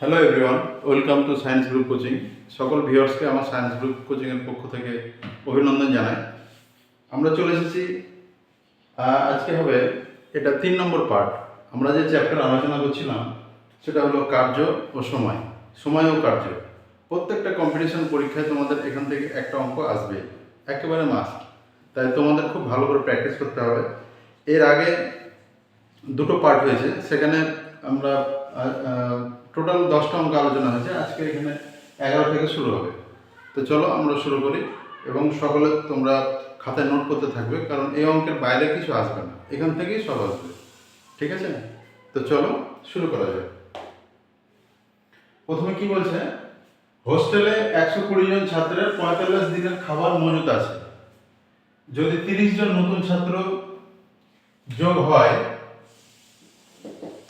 Hello everyone welcome to science group coaching সকল ভিউয়ার্সকে আমার সায়েন্স গ্রুপ কোচিংয়ের পক্ষ থেকে অভিনন্দন জানাই। আমরা চলে এসেছি আজকে হবে এটা তিন নম্বর পার্ট আমরা যে চ্যাপ্টার আলোচনা করছিলাম, সেটা হলো কার্য ও সময়। সময় ও কার্য। প্রত্যেকটা কম্পিটিশন পরীক্ষায় তোমাদের এখান থেকে একটা অঙ্ক আসবে। একেবারে মাস্ট তাই তোমাদের খুব ভালো করে প্র্যাকটিস করতে হবে। এর আগে দুটো পার্ট হয়েছে। সেখানে আমরা টোটাল দশটা অঙ্ক আলোচনা হয়েছে। আজকে এখানে এগারো থেকে শুরু হবে। তো চলো আমরা শুরু করি এবং সকলে তোমরা খাতায় নোট করতে থাকবে, কারণ এই অঙ্কের বাইরে কিছু আসবে না। এখান থেকেই সব আসবে। ঠিক আছে? তো চলো শুরু করা যাক। প্রথমে কি বলছে? হোস্টেলে একশো কুড়ি জন ছাত্রের পঁয়তাল্লিশ দিনের খাবার মজুত আছে। যদি তিরিশ জন নতুন ছাত্র যোগ হয়,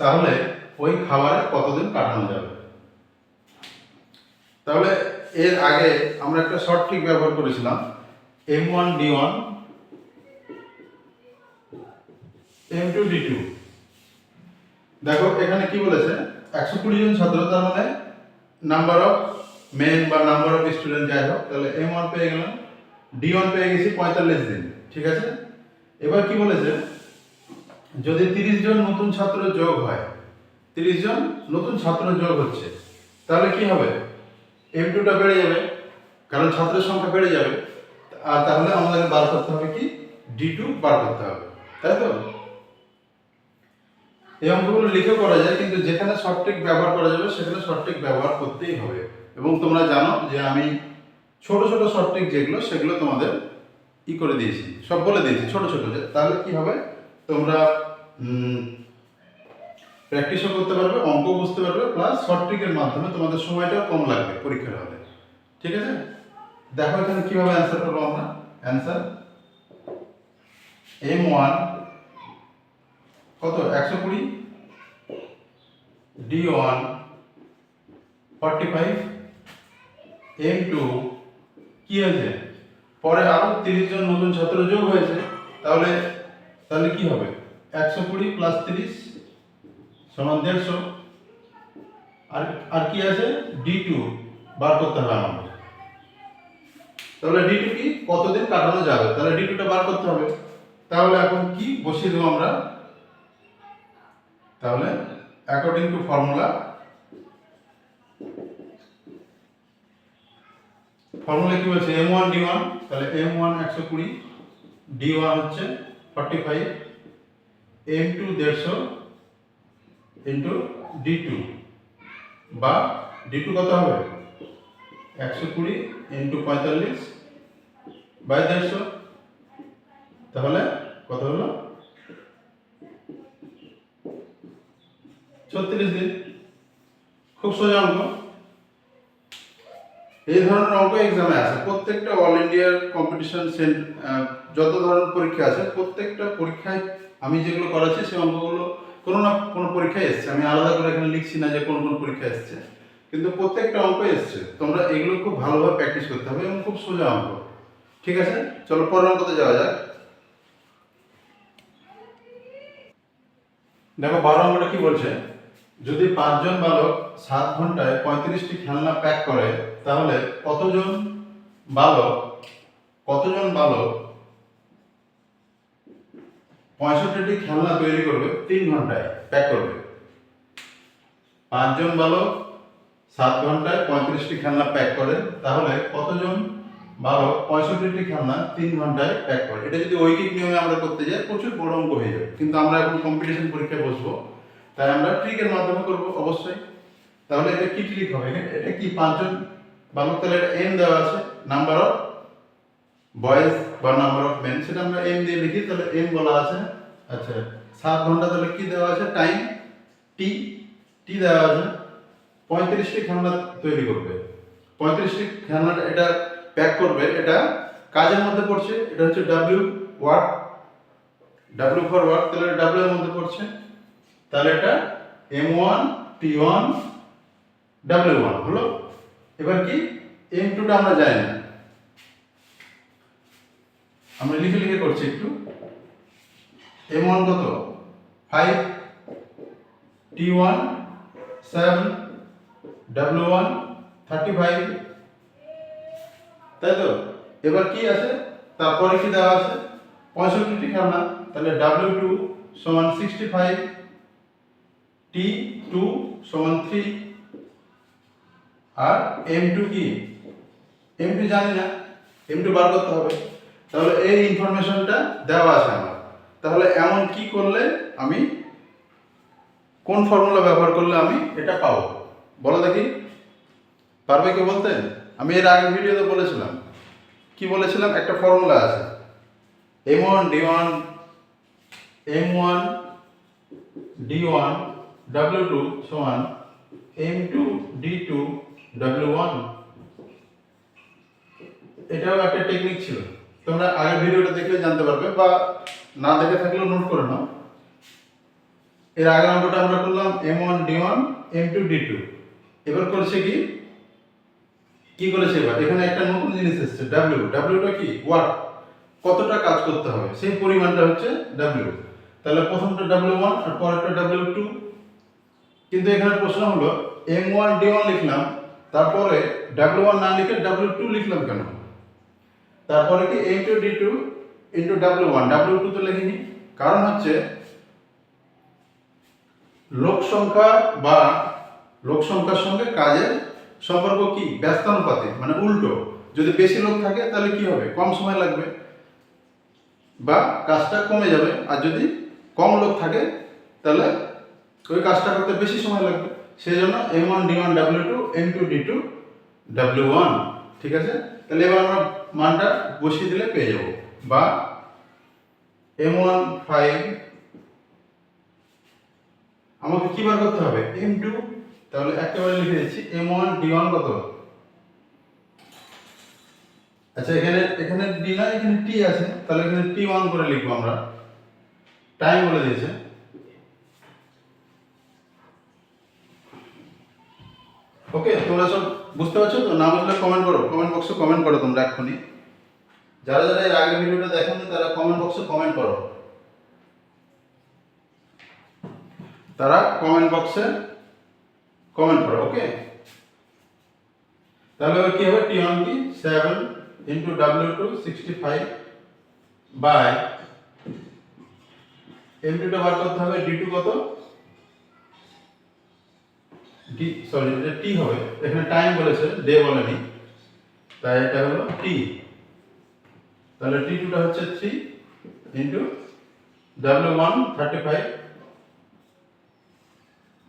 তাহলে ওই খাবারে কতদিন কাটানো যাবে? তাহলে এর আগে আমরা একটা শর্ট ট্রিক ব্যবহার করেছিলাম। M one D one M two D two দেখো, এখানে কি বলেছে? একশো কুড়ি জন ছাত্র, তার মানে নাম্বার অফ মেন বা নাম্বার অফ স্টুডেন্ট যাই হোক, তাহলে এম ওয়ান পেয়ে গেলাম ডি ওয়ান পেয়ে গেছি পঁয়তাল্লিশ দিন, ঠিক আছে? এবার কি বলেছে? যদি তিরিশ জন নতুন ছাত্র যোগ হয় তিরিশ জন নতুন ছাত্র যোগ হচ্ছে। তাহলে কি হবে? এম টুটা বেড়ে যাবে, কারণ ছাত্রের সংখ্যা বেড়ে যাবে। আর তাহলে আমাদের বার করতে হবে কি? ডি টু বার করতে হবে। তাই তো? এই অঙ্কগুলো লিখে করা যায়, কিন্তু যেখানে শর্ট ব্যবহার করা যাবে, সেখানে শর্ট ব্যবহার করতেই হবে। এবং তোমরা জানো যে আমি ছোট ছোট শর্ট ট্রিক যেগুলো, সেগুলো তোমাদের ই করে দিয়েছি। সব বলে দিয়েছি, ছোট ছোট। যে তাহলে কি হবে? তোমরা প্র্যাকটিসও করতে পারবে অঙ্ক বুঝতে পারবে প্লাস শর্ট ট্রিকের মাধ্যমে তোমাদের সময়টাও কম লাগবে পরীক্ষার হলে। ঠিক আছে? দেখো এখানে কীভাবে অ্যান্সার করব আমরা। অ্যান্সার এম ওয়ান কত? একশো কুড়ি? D one forty five M two কি হয়েছে? পরে আরও তিরিশ জন নতুন ছাত্র যোগ হয়েছে, তাহলে তাহলে কি হবে? একশো কুড়ি প্লাস তিরিশ সমান দেড়শো। আর আর কি আছে? ডি টু বার করতে হবে আমাদের। তাহলে ডি টু কি? কতদিন কাটানো যাবে? তাহলে ডি টুটা বার করতে হবে। তাহলে এখন কি বসিয়ে দেবো আমরা? তাহলে অ্যাকর্ডিং টু ফর্মুলা ফর্মুলা কি বলছে? এম ওয়ান ডি ওয়ান তাহলে এম ওয়ান একশো কুড়ি ডি ওয়ান হচ্ছে ফর্টি ফাইভ এম টু দেড়শো ইন্টু ডি টু বা ডি টু কত হবে? একশো কুড়ি ইন্টু পঁয়তাল্লিশ বাই দেড়শো। তাহলে কত হলো? ছত্রিশ দিন। খুব সোজা অঙ্ক। এই ধরনের অঙ্ক এক্সামে আছে। প্রত্যেকটা অল ইন্ডিয়ার কম্পিটিশন যত ধরনের পরীক্ষা আছে, প্রত্যেকটা পরীক্ষায় আমি যেগুলো করাচ্ছি, সেই অঙ্কগুলো কোনো না কোনো পরীক্ষায় এসছে। আমি আলাদা করে এখানে লিখছি না যে কোন কোন পরীক্ষা এসছে। কিন্তু প্রত্যেকটা অঙ্ক এসছে। তোমরা এগুলো খুব ভালোভাবে প্র্যাকটিস করতে হবে এবং খুব সোজা অঙ্ক। ঠিক আছে? চলো পরের অঙ্কতে যাওয়া যাক। দেখো, বারো নম্বরটা কি বলছে? যদি পাঁচজন বালক সাত ঘন্টায় পঁয়ত্রিশটি খেলনা প্যাক করে, তাহলে কতজন বালক কতজন বালক পঁয়ষট্টিটি খেলনা তৈরি করবে, তিন ঘন্টায় প্যাক করবে। পাঁচজন বালক সাত ঘন্টায় পঁয়ত্রিশটি খেলনা প্যাক করে, তাহলে কতজন বালক পঁয়ষট্টিটি খেলনা তিন ঘন্টায় প্যাক করে? এটা যদি ঐকিক নিয়মে আমরা করতে যাই, প্রচুর বড় অঙ্ক হয়ে যাবে। কিন্তু আমরা এখন কম্পিটিশন পরীক্ষায় বসবো, তাই আমরা ট্রিকের মাধ্যমে করব, অবশ্যই। তাহলে এটা কি ট্রিক হবে? এটা- কি পাঁচজন বালক? তাহলে এটা এম দেওয়া আছে নাম্বার অফ বয়েজ বা নাম্বার অফ মেন সেটা আমরা এম দিয়ে লিখি, তাহলে এম বলা আছে। আচ্ছা সাত ঘণ্টা তাহলে কি দেওয়া আছে? টাইম টি টি দেওয়া আছে। পঁয়ত্রিশটি খেলনা তৈরি করবে। পঁয়ত্রিশটি খেলনা এটা প্যাক করবে। এটা কাজের মধ্যে পড়ছে, এটা হচ্ছে W word W for word তাহলে ডাব্লিউ এর মধ্যে পড়ছে। তাহলে এটা M one T one W one হলো? এবার কি? এম টুটা আমরা জানি না। আমরা লিখে লিখে করছি একটু। এম ওয়ান কত? Five T one seven W one thirty five তাই তো? এবার কি আছে? তারপরে কি দেওয়া আছে? পঁয়ষট্টিটি খেলনা তাহলে ডাব্লিউ টু সমান সিক্সটি ফাইভ টি টু সমান থ্রি আর এম টু কি? এম টু জানি না। এম টু বার করতে হবে। তাহলে এই ইনফরমেশনটা দেওয়া আছে আমার। তাহলে এমন কি করলে আমি, কোন ফর্মুলা ব্যবহার করলে আমি এটা পাবো? বলো দেখি। পারবে কি বলতে? আমি এর আগের ভিডিওতে বলেছিলাম। কি বলেছিলাম? একটা ফর্মুলা আছে। M one D one M one D one W two সমান M two D two W one এটাও একটা টেকনিক ছিল। তোমরা আগের ভিডিওটা দেখলে জানতে পারবে বা না দেখে থাকলেও নোট করে নাও। এর আগের অঙ্কটা আমরা করলাম M one D one M two D two এবার করেছে কি? কি করেছে এবার? এখানে একটা নতুন জিনিস এসেছে ডাব্লিউ ডাব্লিউটা কি? ওয়াট কতটা কাজ করতে হবে? সেই পরিমাণটা হচ্ছে ডাব্লিউ তাহলে প্রথমটা ডাব্লিউ ওয়ান আর পরেরটা ডাব্লিউ টু কিন্তু এখানে প্রশ্ন হলো এম ওয়ান ডি ওয়ান লিখলাম, তারপরে ডাব্লিউ ওয়ান না লিখে ডাব্লিউ টু লিখলাম কেন? তারপরে কি M two D two into W one W two তো লিখিনি। কারণ হচ্ছে, লোক সংখ্যা বা লোক সংখ্যার সঙ্গে কাজের সম্পর্ক কি? ব্যস্তানুপাতে মানে উল্টো। যদি বেশি লোক থাকে, তাহলে কি হবে? কম সময় লাগবে। বা কাজটা কমে যাবে। আর যদি কম লোক থাকে, তাহলে ওই কাজটা করতে বেশি সময় লাগবে। সেই জন্য M one D one W two M two D two W one ঠিক আছে? তাহলে এবার আমরা মানটা বসিয়ে দিলে পেয়ে যাব। বা এম ওয়ান ফাইভ আমাকে কি বার করতে হবে? এম টু তাহলে একেবারে লিখে দিচ্ছি এম ওয়ান ডি ওয়ান কত আচ্ছা এখানে এখানে ডি না, এখানে টি আছে। তাহলে এখানে টি ওয়ান করে লিখব আমরা। টাইম বলে দিয়েছে। ওকে তোমরা সব বুঝতে পারছ? তো না বুঝলে কমেন্ট করো। কমেন্ট বক্সে কমেন্ট করো তোমরা এক্ষুনি। যারা যারা এর আগের ভিডিওটা দেখোনি, তারা কমেন্ট বক্সে কমেন্ট করো। তারা কমেন্ট বক্সে কমেন্ট করো ওকে তাহলে এবার কি হবে? টি ওয়ান কি? Seven into W two sixty five by M টুটা বার করতে হবে ডি টু কত? ডি সরি এটা টি হবে। এখানে টাইম বলেছে ডে বলেনি। তাই এটা হলো টি তাহলে টি টুটা হচ্ছে three into W one thirty five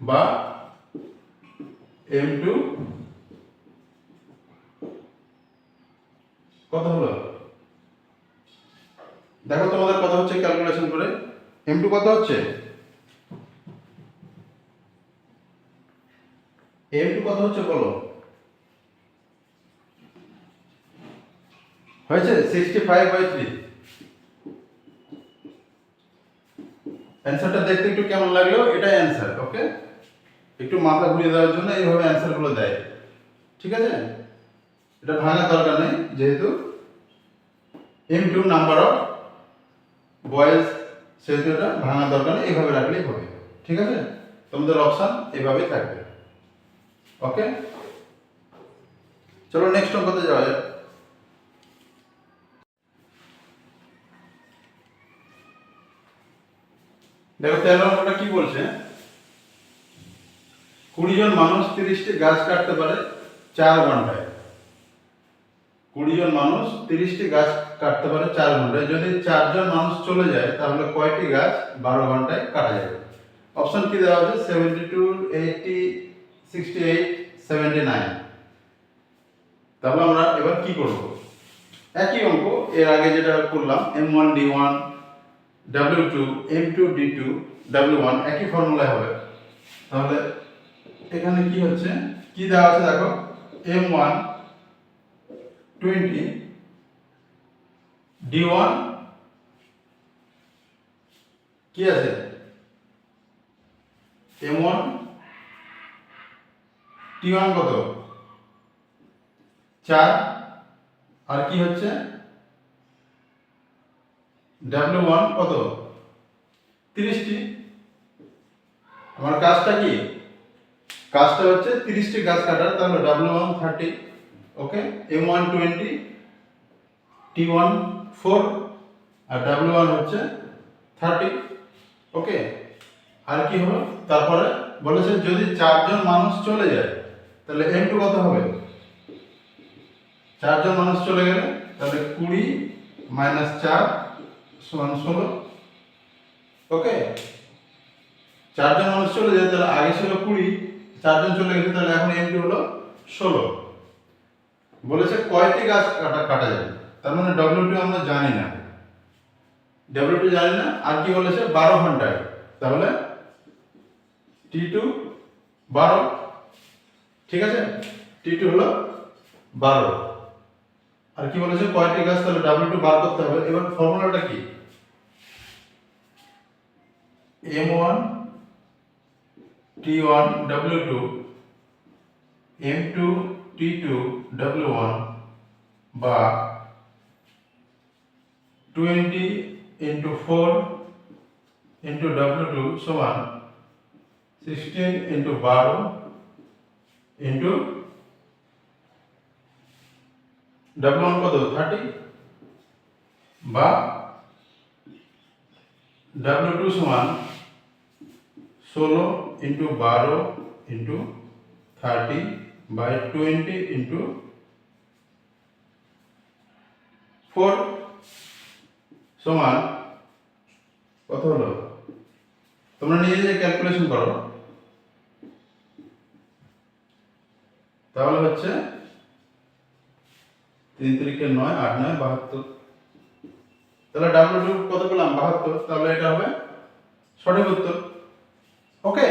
বা এম টু কত হলো? দেখো তোমাদের কত হচ্ছে ক্যালকুলেশন করে। এম টু কত হচ্ছে? এম টু কত হচ্ছে, বলো। হয়েছে? সিক্সটি ফাইভ বাই থ্রি অ্যান্সারটা দেখতে একটু কেমন লাগল? এটাই অ্যান্সার ওকে একটু মাথা ঘুরিয়ে দেওয়ার জন্য এইভাবে অ্যান্সারগুলো দেয়। ঠিক আছে? এটা ভাঙার দরকার নেই, যেহেতু M two number of boys সেহেতু এটা ভাঙার দরকার নেই, এইভাবে রাখলেই হবে। ঠিক আছে? তোমাদের অপশান এভাবেই থাকবে। ওকে চলো নেক্সট অঙ্কতে যাওয়া যাক? দেখো, তেরো নম্বরটা কি বলছে? কুড়ি জন মানুষ তিরিশটি গাছ কাটতে পারে চার ঘন্টায়। কুড়ি জন মানুষ তিরিশটি গাছ কাটতে পারে চার ঘন্টায়। যদি চারজন মানুষ চলে যায়, তাহলে কয়টি গাছ বারো ঘন্টায় কাটা যাবে? অপশন কি দেওয়া আছে? Seventy two eighty sixty eight seventy nine তাহলে আমরা এবার কি করব? একই অঙ্ক, এর আগে যেটা করলাম M one D one W two M two D two W one একই ফর্মুলায় হবে। তাহলে এখানে কি হচ্ছে? কি দেওয়া আছে দেখো? M one twenty D one কি আছে? এম ওয়ান টি ওয়ান কত? চার। আর কি হচ্ছে? ডাব্লিউ ওয়ান কত? তিরিশটি। আমার কাজটা কি? কাজটা হচ্ছে তিরিশটি গাছ কাটার, তাহলে W one thirty okay M one twenty T one four আর ডাব্লিউ ওয়ান হচ্ছে থার্টি ওকে আর কি হলো? তারপরে বলেছে যদি চারজন মানুষ চলে যায় তাহলে এম টু কত হবে? চারজন মানুষ চলে গেলে, তাহলে কুড়ি মাইনাস চার সমান ষোলো। ওকে চারজন মানুষ চলে যায়, তাহলে আগে ছিল কুড়ি, চারজন চলে গেছে, তাহলে এখন এমটি হলো ষোলো। বলেছে কয়টি গাছ কাটা কাটা যাবে? তার মানে ডব্লিউটি আমরা জানি না। ডব্লিউটি জানি না, আর কি বলেছে? বারো ঘন্টায়। তাহলে টি টু বারো ঠিক আছে? টি টু হলো বারো। আর কি বলেছে? কয়টি গাছ? তাহলে ডাব্লিউ টু বার করতে হবে। এবার ফর্মুলাটা কি? M one T one W two M two T two W one বা twenty into four into W two সমান সিক্সটিন ইন্টু বারো ইন্টু ডাব্লিউ ওয়ান কত? থার্টি বা ডাব্লিউ টু সমান ষোলো ইন্টু বারো into thirty by twenty into four সমান কত হলো? তোমরা নিজে ক্যালকুলেশন করো। তাহলে হচ্ছে তিন তিরিকে নয়, আট নয়, বাহাত্তর। তাহলে ডাব্লিউ টু কত পেলাম? বাহাত্তর। তাহলে এটা হবে সঠিক উত্তর। ওকে?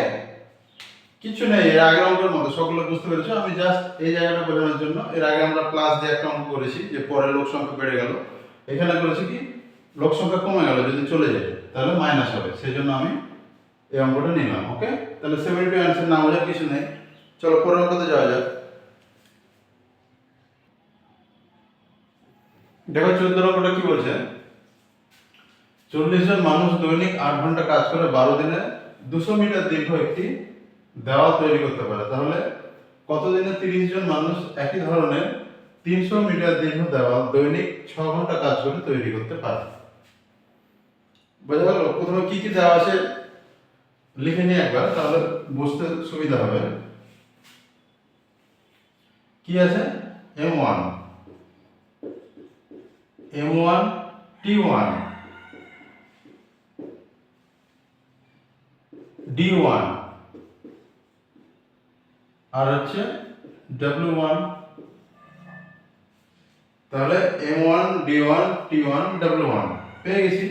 কিছু নেই, এর আগের অঙ্কের মতো। সকলে বুঝতে পেরেছ? আমি জাস্ট এই জায়গাটা বোঝানোর জন্য। এর আগে আমরা প্লাস দিয়ে একটা অঙ্ক করেছি, যে পরে লোক সংখ্যা বেড়ে গেল। এখানে করেছি কি? লোক সংখ্যা কমে গেল, যদি চলে যায়, তাহলে মাইনাস হবে। সেই জন্য আমি এই অঙ্কটা নিলাম, ওকে? তাহলে সেভেন্টি অ্যান্সার না বোঝার কিছু নেই। চলো পরের অঙ্কতে যাওয়া যাক। দেখো চোদ্দ নম্বরটা কি বলছে? চল্লিশ জন মানুষ দৈনিক আট ঘণ্টা কাজ করে, বারো দিনে দুশো মিটার দীর্ঘ একটি দেওয়াল তৈরি করতে পারে। তাহলে কত দিনে তিরিশ জন মানুষ একই ধরনের তিনশো মিটার দীর্ঘ দেওয়াল দৈনিক ছ ঘণ্টা কাজ করে তৈরি করতে পারে? বোঝা গেল? প্রথমে কি কি দেওয়া আছে? লিখে নিয়ে একবার, তাহলে বুঝতে সুবিধা হবে। কি আছে? M one M one T one D one আর হচ্ছে ডাব্লিউ ওয়ান তাহলে M one D one T one W one পেয়ে গেছি।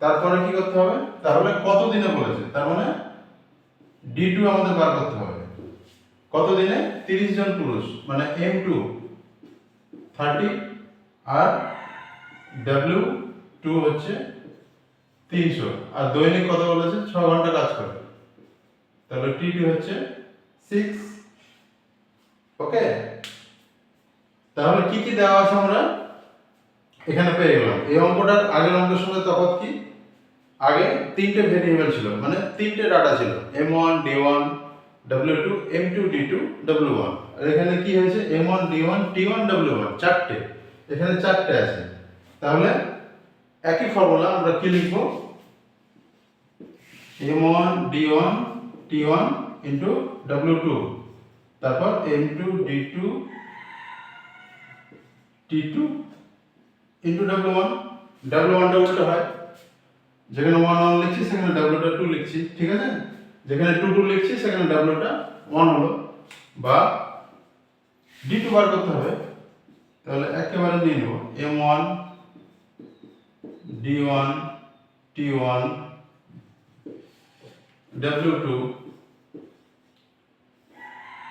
তারপরে কি করতে হবে? তাহলে কত দিনে বলেছে? তার মানে ডি টু আমাদের বার করতে হবে। কত দিনে তিরিশ জন পুরুষ মানে এম টু থার্টি আর ডাব্লিউ টু হচ্ছে তিনশো। আর দৈনিক কত বলেছে? ছ ঘণ্টা কাজ করে। তাহলে টি টু হচ্ছে সিক্স ওকে তাহলে কি কি দেওয়া আছে আমরা? এখানে পেয়ে গেলাম। এই অঙ্কটার আগের অঙ্কের সঙ্গে তফাৎ কি? আগে তিনটে ভেরিয়েবল ছিল মানে তিনটে ডাটা ছিল। M one D one W two M two D two W one আর এখানে কি হয়েছে? M one D one T one W one চারটে। এখানে চারটে আছে। তাহলে একই ফর্মুলা আমরা কি লিখব? M one D one T one into W two তারপর M two D two T two into W one W ওয়ানটা উল্টো হয়। যেখানে ওয়ান ওয়ান লিখছি, সেখানে ডাব্লিউটা টু লিখছি, ঠিক আছে? যেখানে টু টু লিখছি, সেখানে ডাব্লিউটা ওয়ান হলো। বা ডি টু বার করতে হবে। তাহলে একেবারে নিয়ে নেব। M one D one T one W two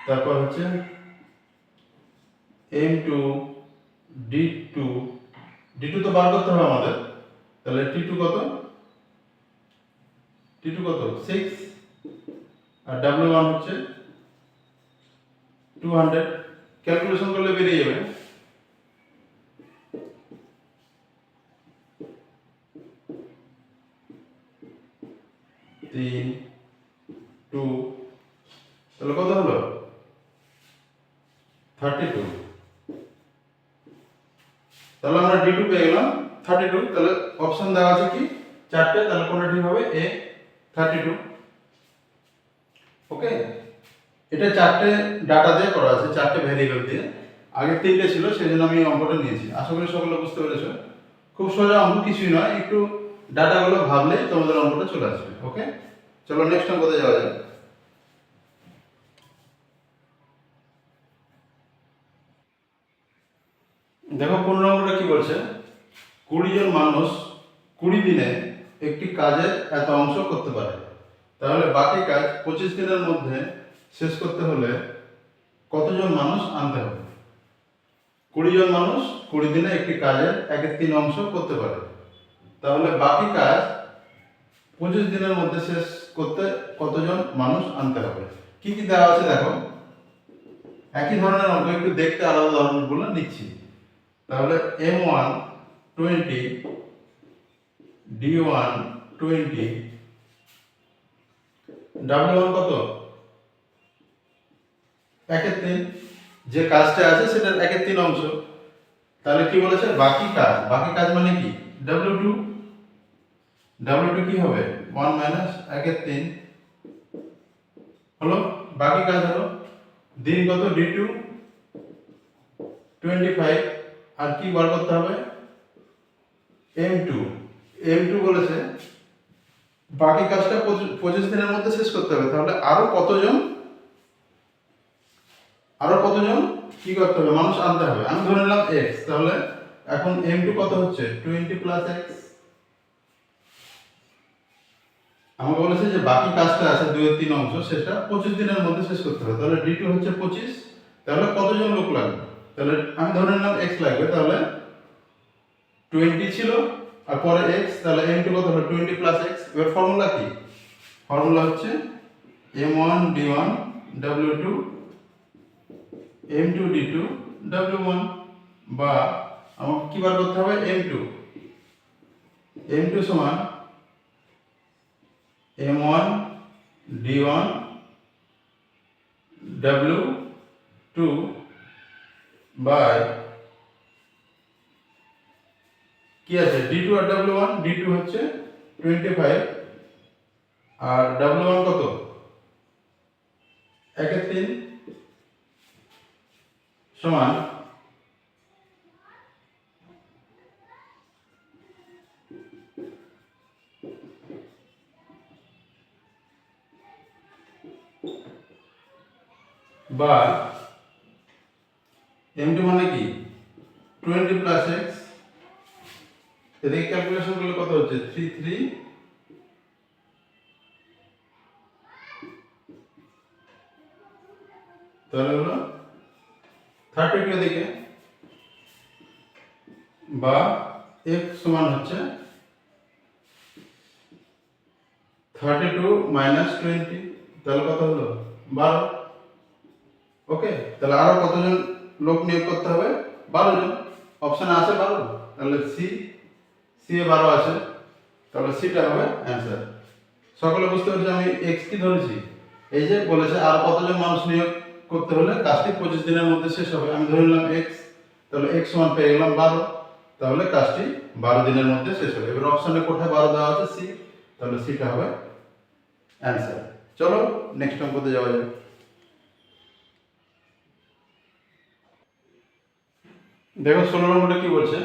তারপর হচ্ছে M two D two D two তো বার করতে হবে আমাদের। তাহলে টি টু কত? টি টু কত? সিক্স আর ডাব্লিউ ওয়ান হচ্ছে টু হান্ড্রেড ক্যালকুলেশন করলে বেরিয়ে যাবে। তিন টু তাহলে কত হলো? Thirty two. তাহলে আমরা ডি টু পেয়ে গেলাম, থার্টি টু, তাহলে অপশন দেওয়া আছে কি? চারটে, তাহলে কোনটা ঠিক হবে? A, thirty two. ওকে? এটা চারটে ডাটা দিয়ে করা আছে, চারটে ভ্যারিয়েবল দিয়ে। আগে তিনটে ছিল সেই জন্য আমি অঙ্কটা নিয়েছি। আশা করি সকলে বুঝতে পেরেছ। খুব সোজা অঙ্ক, কিছুই নয়, একটু ডাটাগুলো ভাবলে তোমাদের অঙ্কটা চলে আসবে ওকে চলো নেক্সট অঙ্কতে যাওয়া যাক। দেখো পনেরো নম্বরটা কি বলছে? কুড়ি জন মানুষ কুড়ি দিনে একটি কাজের এত অংশ করতে পারে। তাহলে বাকি কাজ পঁচিশ দিনের মধ্যে শেষ করতে হলে কতজন মানুষ আনতে হবে? কুড়ি জন মানুষ কুড়ি দিনে একটি কাজের একের তিন অংশ করতে পারে। তাহলে বাকি কাজ পঁচিশ দিনের মধ্যে শেষ করতে কতজন মানুষ আনতে হবে? কি কি দেওয়া আছে দেখো? একই ধরনের অঙ্ক, একটু দেখতে আলাদা ধরনেরগুলো নিচ্ছি। তাহলে M one twenty D one twenty W one কত? একের তিন। যে কাজটা আছে সেটার একের তিন অংশ। তাহলে কি বলেছে? বাকি কাজ। বাকি কাজ মানে কি? ডাব্লিউ টু ডাব্লিউ টু কি হবে? ওয়ান মাইনাস একের তিন। হলো? বাকি কাজ হলো? দিন কত? ডি টু টোয়েন্টি ফাইভ আর কি বার করতে হবে? এম টু এম টু বলেছে, বাকি কাজটা পঁচিশ- দিনের মধ্যে শেষ করতে হবে। তাহলে আরও কতজন? আরও কতজন? কি করতে হবে? মানুষ আনতে হবে। আমি ধরে নিলাম এক্স তাহলে এখন এম টু কত হচ্ছে? টোয়েন্টি প্লাস এক্স আমাকে বলেছে যে বাকি কাজটা আছে দুই তিন অংশ, সেটা পঁচিশ দিনের মধ্যে শেষ করতে হবে। তাহলে ডি টু হচ্ছে পঁচিশ, তাহলে কতজন লোক লাগবে? তাহলে আমি ধরে নিলাম এক্স লাগবে, তাহলে টোয়েন্টি ছিল, আর পরে এক্স তাহলে এম টু কত হলো টোয়েন্টি প্লাস এক্স এবার ফর্মুলা কি? ফর্মুলা হচ্ছে M one D one W two M two D two W one বা আমাকে কি বার করতে হবে? এম টু এম টু সমান M one D one W two by কি আছে? ডি টু আর ডাব্লিউ ওয়ান ডি টু হচ্ছে টোয়েন্টি ফাইভ আর ডাব্লিউ ওয়ান কত? একের তিন সমান লোক নিয়োগ করতে হবে, বারো জন। অপশানে আছে বারো, তাহলে সি সি এ বারো আছে, তাহলে সিটা হবে অ্যান্সার সকলে বুঝতে পারছি আমি এক্স কি ধরেছি? এই যে বলেছে আর কতজন মানুষ নিয়োগ করতে হলে কাজটি পঁচিশ দিনের মধ্যে শেষ হবে। আমি ধরে নিলাম এক্স তাহলে এক্স ওয়ান পেয়ে গেলাম বারো, তাহলে কাজটি বারো দিনের মধ্যে শেষ হবে। এবার অপশানে কোথায় বারো দেওয়া আছে? সি তাহলে সিটা হবে অ্যান্সার চলো নেক্সট অঙ্কতে যাওয়া যাক। দেখো ষোলো নম্বরটা কি বলছে?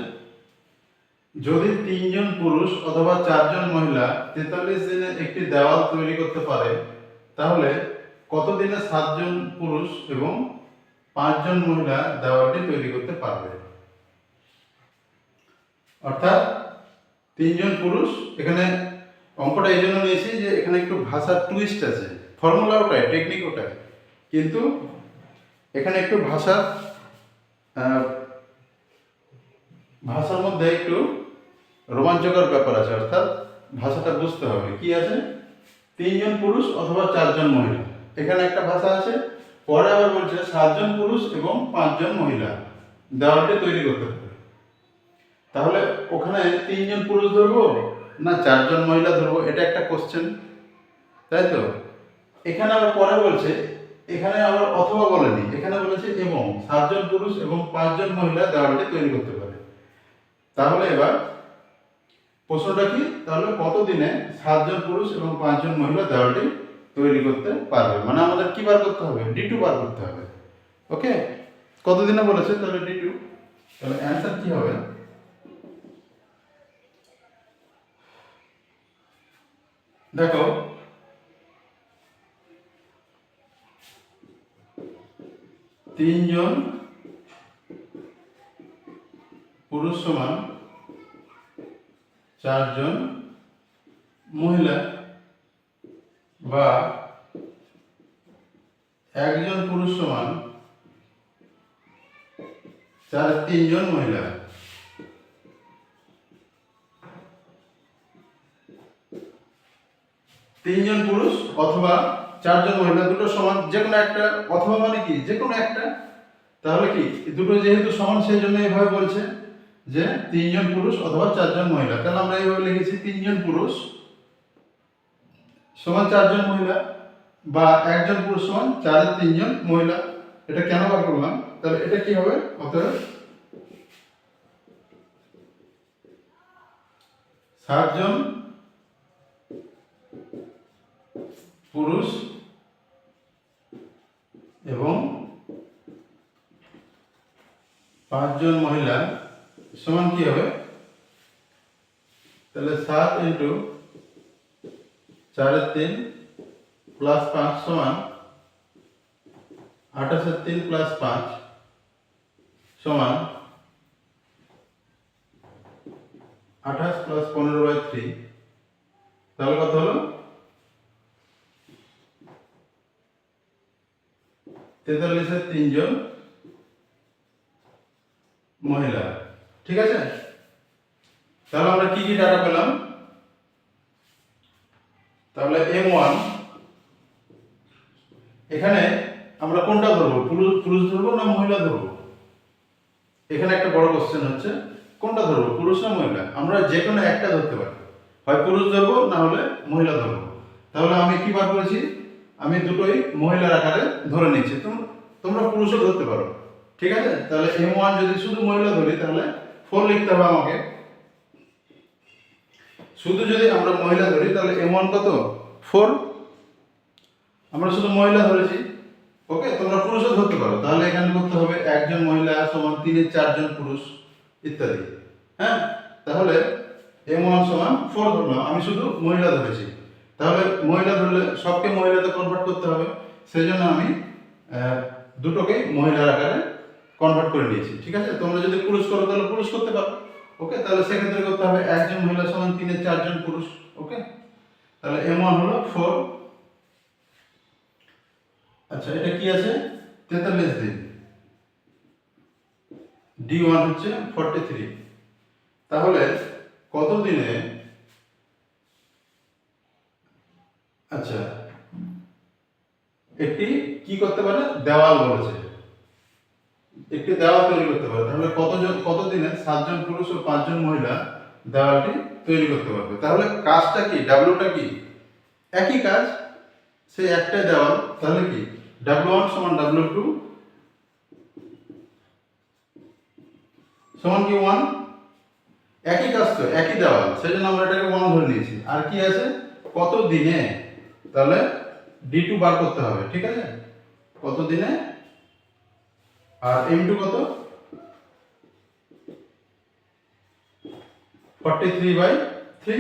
যদি তিনজন পুরুষ অথবা চারজন মহিলা তেতাল্লিশ দিনে একটি দেওয়াল তৈরি করতে পারে তাহলে কত দিনে সাতজন পুরুষ এবং পাঁচজন মহিলা দেওয়ালটি তৈরি করতে পারবে? অর্থাৎ তিনজন পুরুষ এখানে অঙ্কটা এই জন্য নিয়েছি যে এখানে একটু ভাষার টুইস্ট আছে ফর্মুলা ওটাই টেকনিক ওটাই। কিন্তু এখানে একটু ভাষা আহ, ভাষার মধ্যে একটু রোমাঞ্চকর ব্যাপার আছে, অর্থাৎ ভাষাটা বুঝতে হবে। কি আছে? তিনজন পুরুষ অথবা চারজন মহিলা। এখানে একটা ভাষা আছে, পরে আবার বলছে সাতজন পুরুষ এবং পাঁচজন মহিলা। দেওয়ালটি তৈরি করতে হবে। তাহলে ওখানে তিনজন পুরুষ ধরবো না চারজন মহিলা ধরবো? এটা একটা কোশ্চেন তাই তো? এখানে আবার পরে বলছে, এখানে আবার অথবা বলেনি। এখানে বলেছে এবং সাতজন পুরুষ এবং পাঁচজন মহিলা দেওয়ালটি তৈরি করতে পারে তাহলে এবার প্রশ্নটা কি? তাহলে কতদিনে সাতজন পুরুষ এবং পাঁচজন মহিলা দেওয়ালটি তৈরি করতে পারবে? মানে আমাদের কি বার করতে হবে? ডি টু বার করতে হবে। ওকে কতদিনে বলেছে? তাহলে ডি টু তাহলে অ্যান্সার কি হবে? দেখো। তিনজন পুরুষ সমান চারজন মহিলা বা একজন পুরুষ সমান চার তিনজন মহিলা। তিনজন পুরুষ অথবা চারজন মহিলা, দুটো সমান যে কোনো একটা, অথবা মানে কি যে কোনো একটা, তাহলে কি দুটো যেহেতু সমান, সেই জন্য এইভাবে বলছে। যে তিনজন পুরুষ অথবা চারজন মহিলা। তাহলে আমরা এইভাবে লিখেছি তিনজন পুরুষ সমান চারজন মহিলা বা একজন পুরুষ সমান চার তিনজন মহিলা। এটা কেন বার করলাম? তাহলে এটা কি হবে? অতএব সাতজন পুরুষ এবং পাঁচজন মহিলা সমান কি হবে? তাহলে সাত ইন্টু চারের তিন প্লাস পাঁচ সমান আঠাশের তিন প্লাস পাঁচ সমান আঠাশ প্লাস পনেরো বাই থ্রি তাহলে কত হলো? তেতাল্লিশের তিনজন মহিলা। ঠিক আছে? তাহলে আমরা কি কি ডাটা পেলাম? তাহলে এম ওয়ান এখানে আমরা কোনটা ধরবো? পুরুষ পুরুষ ধরবো না মহিলা ধরবো? এখানে একটা বড় কোশ্চেন হচ্ছে, কোনটা ধরবো? পুরুষ না মহিলা? আমরা যে কোনো একটা ধরতে পারি। হয় পুরুষ ধরবো, না হলে মহিলা ধরবো। তাহলে আমি কি বার করেছি? আমি দুটোই মহিলার আকারে ধরে নিচ্ছি তোম- তোমরা পুরুষও ধরতে পারো। ঠিক আছে? তাহলে এম ওয়ান যদি শুধু মহিলা ধরি, তাহলে ফোর লিখতে হবে আমাকে। শুধু যদি আমরা মহিলা ধরি, তাহলে এম ওয়ান কত? ফোর আমরা শুধু মহিলা ধরেছি। ওকে তোমরা পুরুষও ধরতে পারো। তাহলে এখানে করতে হবে একজন মহিলা সমান তিনের চারজন পুরুষ, ইত্যাদি। হ্যাঁ? তাহলে এম ওয়ান সমান ফোর ধরলাম। আমি শুধু মহিলা ধরেছি। তাহলে মহিলা ধরলে সবকে মহিলাতে কনভার্ট করতে হবে। সেই জন্য আমি দুটোকেই মহিলার আকারে কনভার্ট করে নিয়েছি, ঠিক আছে? তোমরা যদি পুরুষ করো, তাহলে পুরুষ করতে পারো, ওকে? তাহলে সেক্ষেত্রে করতে হবে একজন মহিলা সমান তিনের চারজন পুরুষ, ওকে? তাহলে এম ওয়ান হলো ফোর আচ্ছা এটা কি আছে? তেতাল্লিশ দিন। ডি ওয়ান হচ্ছে ফর্টি থ্রি তাহলে কত দিনে আচ্ছা একটি কি করতে পারে? দেওয়াল বলেছে। একটি দেওয়াল তৈরি করতে পারে তাহলে কতজন, কতদিনে সাতজন পুরুষ ও পাঁচজন মহিলা দেওয়ালটি তৈরি করতে পারবে? তাহলে কাজটা কি? ডাব্লুটা কি? একই কাজ, সেই একটাই দেওয়াল, তাহলে কি? ডাব্লু ওয়ান সমান ডাব্লু টু সমান কি ওয়ান একই কাজ তো, একই দেওয়াল সেই জন্য আমরা এটাকে ওয়ান ধরে নিয়েছি। আর কি আছে? কত দিনে তাহলে ডি টু বার করতে হবে, ঠিক আছে? কত দিনে আর এম টু কত? Forty three by three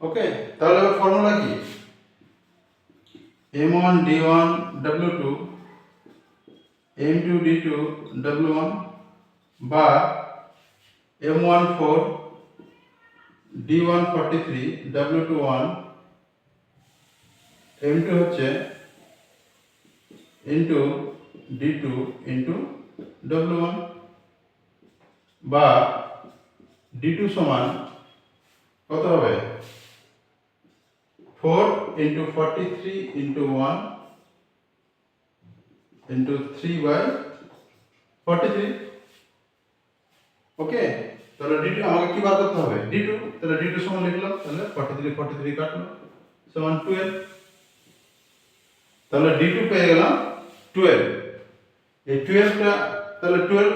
okay তাহলে ফর্মুলা কি? M one D one W two M two D two W one বা M one four D one forty three W two one M two হচ্ছে into D two into W one বা D two সমান কত হবে? Four into forty three into one into three by forty three okay তাহলে D two আমাকে কি বার করতে হবে? ডি টু তাহলে ডি টু সমান লিখলাম, তাহলে ফর্টি থ্রি ফর্টি থ্রি কাটলো সমান টুয়েলভ তাহলে ডি টু পেয়ে গেলাম টুয়েলভ এই টুয়েলভটা তাহলে টুয়েলভ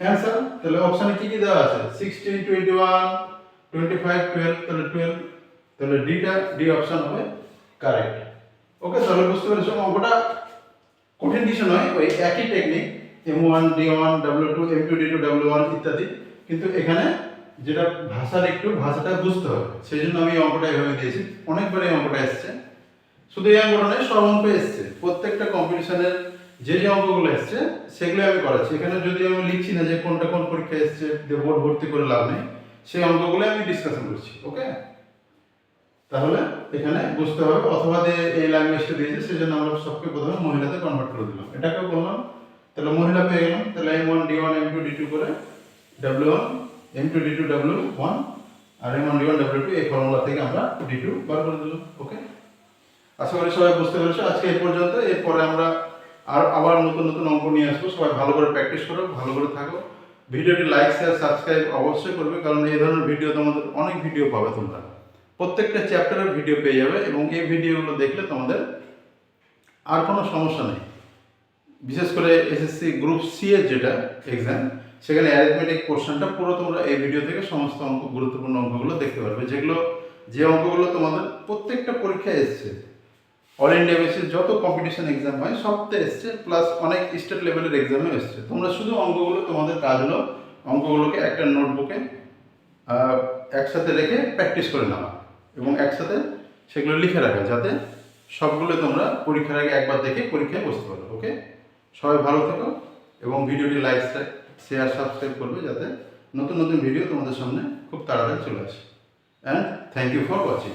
অ্যান্সার তাহলে অপশানে কি কি দেওয়া আছে? Sixteen twenty one twenty five twelve তাহলে টুয়েলভ তাহলে ডিটা ডি অপশান হবে কারেক্ট ওকে তাহলে বুঝতে পেরেছ, অঙ্কটা কঠিন কিছু নয়, ওই একই technique M one D one W two M two D two W one ইত্যাদি। কিন্তু এখানে যেটা ভাষার একটু, ভাষাটা বুঝতে হবে। সেই জন্য আমি অঙ্কটা এভাবে দিয়েছি। অনেকবার এই অঙ্কটা এসছে। শুধু এই অঙ্কটা নয় সব অঙ্ক এসছে। প্রত্যেকটা কম্পিটিশনের যে যে অঙ্কগুলো এসছে সেগুলো আমি করাচ্ছি। এখানে যদি আমি লিখছি না যে কোনটা কোন পরীক্ষা এসছে, যে বোর্ড ভর্তি করে লাভ নেই, সেই অঙ্কগুলো আমি ডিসকাশন করছি ওকে তাহলে এখানে বুঝতে হবে, অথবা এই ল্যাঙ্গুয়েজটা দিয়েছে সেই জন্য আমরা সবকে প্রথমে মহিলাতে কনভার্ট করে দিলাম। এটাকেও বললাম, তাহলে মহিলা পেয়ে গেলাম, তাহলে M one D one M two D two করে W one M two D two W one আর M one D one W two এই ফর্মুলা থেকে আমরা ডি টু বার করে দিলাম ওকে আশা করি সবাই বুঝতে পেরেছ, আজকে এই পর্যন্ত এরপরে আমরা আর আবার নতুন নতুন অঙ্ক নিয়ে আসব। সবাই ভালো করে প্র্যাকটিস করো, ভালো করে থাকো। ভিডিওটি লাইক শেয়ার সাবস্ক্রাইব অবশ্যই করবে, কারণ এই ধরনের ভিডিও তোমাদের অনেক ভিডিও পাবে তোমরা। প্রত্যেকটা চ্যাপ্টারের ভিডিও পেয়ে যাবে এবং এই ভিডিওগুলো দেখলে তোমাদের আর কোনো সমস্যা নেই। বিশেষ করে এসএসসি গ্রুপ সি এর যেটা এক্সাম সেখানে অ্যারিথমেটিক পোর্শনটা পুরো তোমরা এই ভিডিও থেকে সমস্ত অঙ্ক, গুরুত্বপূর্ণ অঙ্কগুলো দেখতে পারবে। যেগুলো, যে অঙ্কগুলো তোমাদের প্রত্যেকটা পরীক্ষায় এসছে অল ইন্ডিয়া বেসিস যত কম্পিটিশন এক্সাম হয় সবতে এসছে প্লাস অনেক স্টেট লেভেলের এক্সামে এসছে। তোমরা শুধু অঙ্কগুলো, তোমাদের কাজ হলো অঙ্কগুলোকে একটা নোটবুকে একসাথে রেখে প্র্যাকটিস করে নেওয়া এবং একসাথে সেগুলো লিখে রাখা, যাতে সবগুলো তোমরা পরীক্ষার আগে একবার দেখে পরীক্ষায় বসতে পারো ওকে সবাই ভালো থেকো এবং ভিডিওটি লাইক শেয়ার সাবস্ক্রাইব করবে, যাতে নতুন নতুন ভিডিও তোমাদের সামনে খুব তাড়াতাড়ি চলে আসে। And thank you for watching